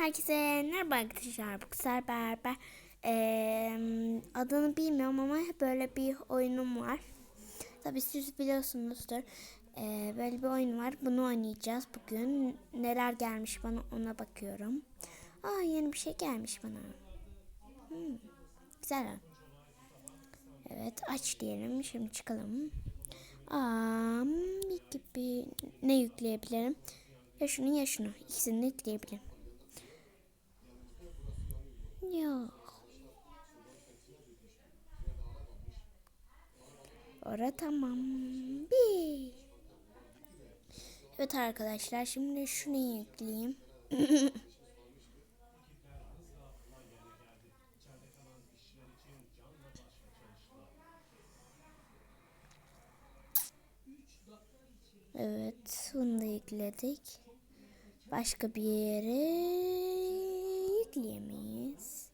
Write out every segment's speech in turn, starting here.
Herkese merhaba arkadaşlar. Bu sefer beraber eee, adını bilmiyorum ama böyle bir oyunum var. Tabii siz biliyorsunuzdur. Eee, böyle bir oyun var. Bunu oynayacağız bugün. Neler gelmiş bana ona bakıyorum. Aa yeni bir şey gelmiş bana. Hmm, güzel. Evet aç diyelim. Şimdi çıkalım. Aa, gibi ne yükleyebilirim? Ya şunu ya şunu. İkisini de yükleyebilirim. Yok. Ora tamam. Bir. Evet arkadaşlar şimdi şunu yükleyeyim. Evet bunu da yükledik. Başka bir yere yükleyemeyiz.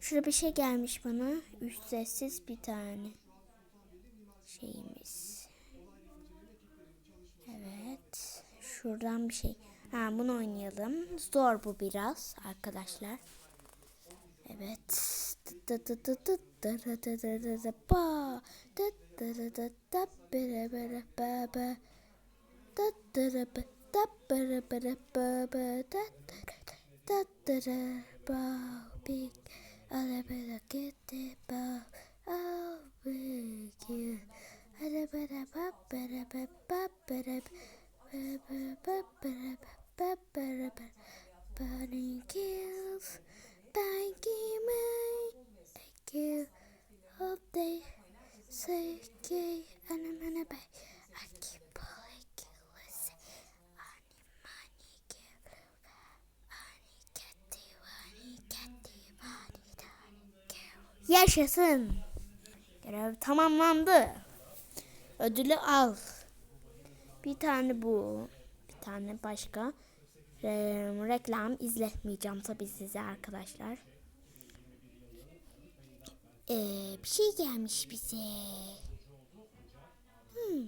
Şurada bir şey gelmiş bana. Üç sessiz bir tane şeyimiz. Evet. Şuradan bir şey. Ha bunu oynayalım. Zor bu biraz arkadaşlar. Evet. Ba. Bow big, a little bit of kitty bow. I'll wig you. A little bit of pop, bit of pop, pop, bit of pop, bit of pop, bit of pop, bit of pop, burning kills. Yaşasın. Görev tamamlandı. Ödülü al. Bir tane bu. Bir tane başka. Re- reklam izletmeyeceğim tabii size arkadaşlar. Ee, bir şey gelmiş bize. Hmm.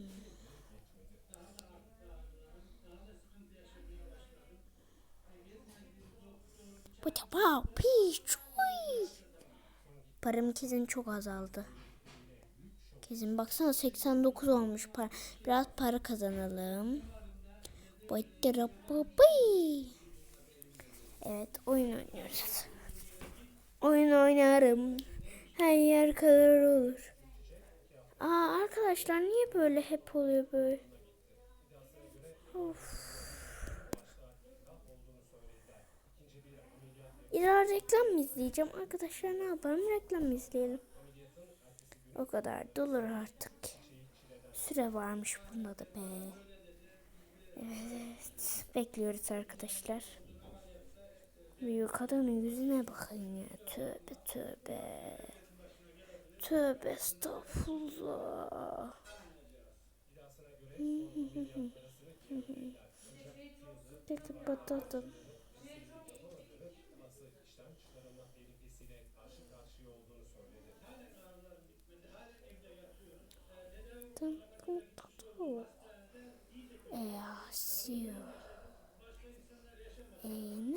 Bu da wow, choy. Param kesin çok azaldı. Kesin baksana 89 olmuş para. Biraz para kazanalım. Evet oyun oynuyoruz. Oyun oynarım. Her yer kadar olur. Aa arkadaşlar niye böyle hep oluyor böyle? Of. İlla reklam mı izleyeceğim? Arkadaşlar ne yapalım? Reklam izleyelim. O kadar da olur artık. Süre varmış bunda da be. Evet. Bekliyoruz arkadaşlar. Büyük kadının yüzüne bakın ya. Tövbe tövbe. Tövbe estağfurullah. Peki patladım. Tam tuttu. E asiyo. E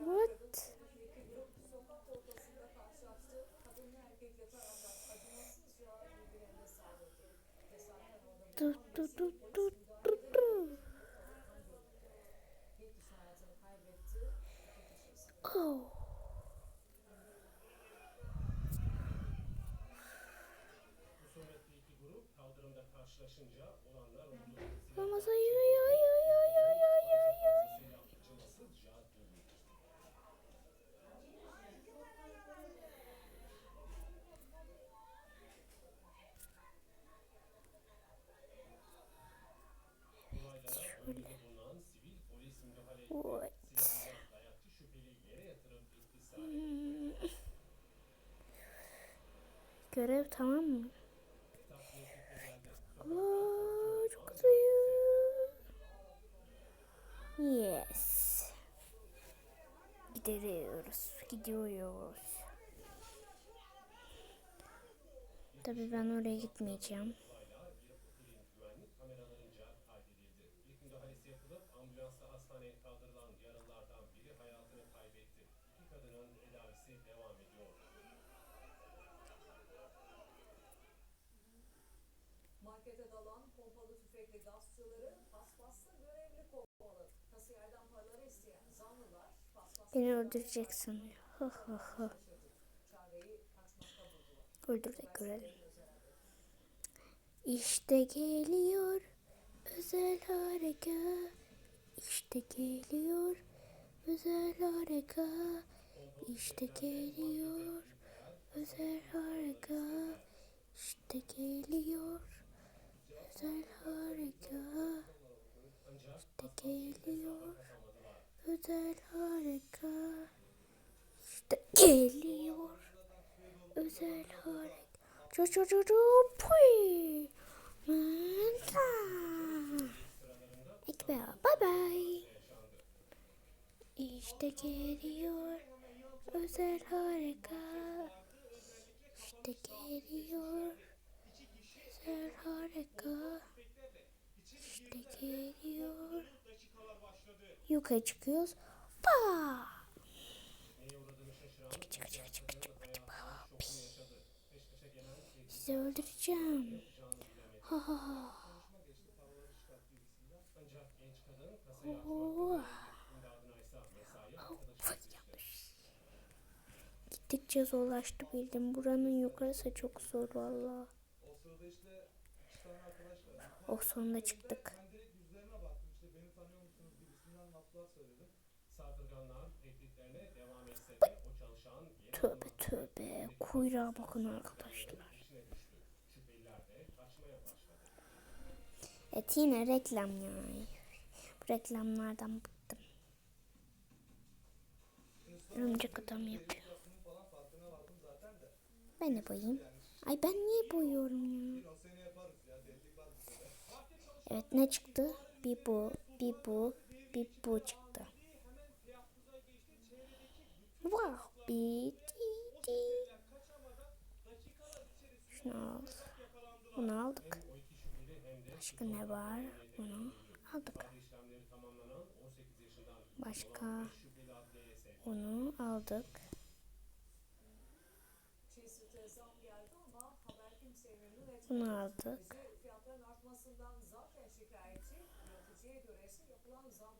What? Do do do do Ramazan yürüyor. Ay ay ay ay ay ay ay. Evet. Oh. Görev tamam mı? Aa, çok güzel. Yes. Gidiyoruz. Gidiyoruz. Tabii ben oraya gitmeyeceğim. Hastaneye kaldırılan yaralılardan biri hayatını kaybetti. İki kadının tedavisi devam Markete dalan pompalı tüfekli gaspçıları paspasla görevli kovaladı. Kasiyerden paraları isteyen zanlılar paspasla Beni öldürecek sanıyor. Çareyi kaçmakta buldular. Öldür de görelim. İşte geliyor özel harekat. İşte geliyor özel harekat. İşte geliyor özel harekat. İşte geliyor özel harekat. İşte geliyor özel harekat. İşte geliyor özel harekat. Ço ço ço ço puy. Ekber bye bye. İşte geliyor özel harekat. İşte geliyor özel harekat. İşte geliyor. Yukarı çıkıyoruz. Pa! Çık çık çık çık çık çık. Sizi öldüreceğim. Ha ha ha. Yanlış. Gittikçe zorlaştı bildim. Buranın yukarısı çok zor valla. Oh sonunda çıktık. Ben direkt yüzlerine baktım işte beni tanıyor musunuz gibisinden laflar söyledim. Saldırganlar tehditlerine devam etse de o çalışan yeni Tövbe tövbe. Kuyruğa bakın arkadaşlar. Evet yine reklam ya. Bu reklamlardan bıktım. Örümcek adam yapıyor. Ben de boyayayım. Ay ben niye boyuyorum ya? Evet ne çıktı? Bir bu, bir bu, bir bu çıktı. Wow, bir di di. Şunu al. Bunu aldık. Başka ne var? Bunu aldık. İşlemleri tamamlanan 18 yaşından Başka bunu aldık. Yapılan zam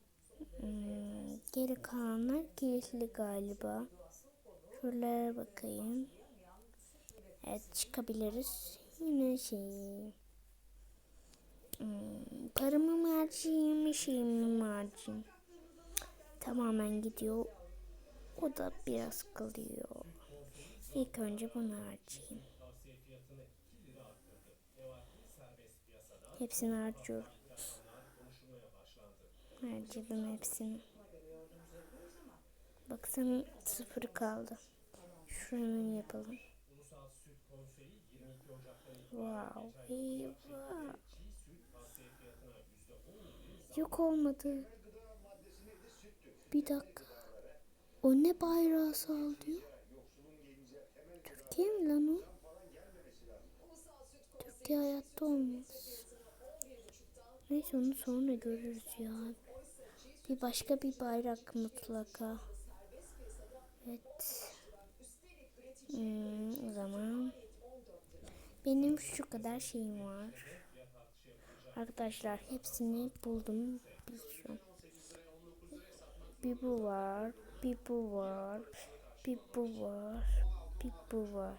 Hmm, geri kalanlar kilitli galiba. Şuralara bakayım. Evet çıkabiliriz. Yine şey. Hmm, paramı mı harcayayım, şeyimi mi harcayayım? Tamamen gidiyor. O da biraz kalıyor. İlk önce bunu harcayayım. Hepsini harcıyorum. Harcadım hepsini. Baksana sıfır kaldı. Şuranın yapalım. Ulusal Süt Konseyi 22 Ocak'tan itibaren Wow. Eyvah. çiğ süt tavsiye fiyatına %17 Yok olmadı. Bir dakika. O ne bayrağı sallıyor? Türkiye mi lan o? Türkiye hayatta olmaz. Neyse onu sonra görürüz ya. Bir başka bir bayrak mutlaka. Evet. Hmm, o zaman benim şu kadar şeyim var. Arkadaşlar hepsini buldum. Şu. Bir bu var. Bir bu var. Bir bu var. Bir bu var.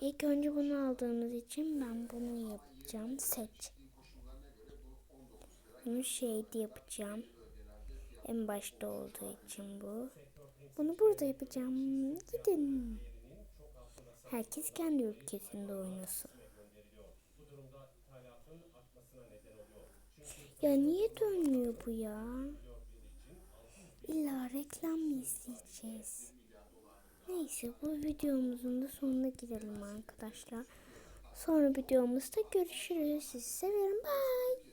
İlk önce bunu aldığımız için ben bunu yapacağım. Seç. Bunu şeyde yapacağım. En başta olduğu için bu. Bunu burada yapacağım. Gidin. Herkes kendi ülkesinde oynasın. Ya niye dönmüyor bu ya? İlla reklam mı izleyeceğiz? Neyse bu videomuzun da sonuna gidelim arkadaşlar. Sonra videomuzda görüşürüz. Sizi seviyorum. Bye.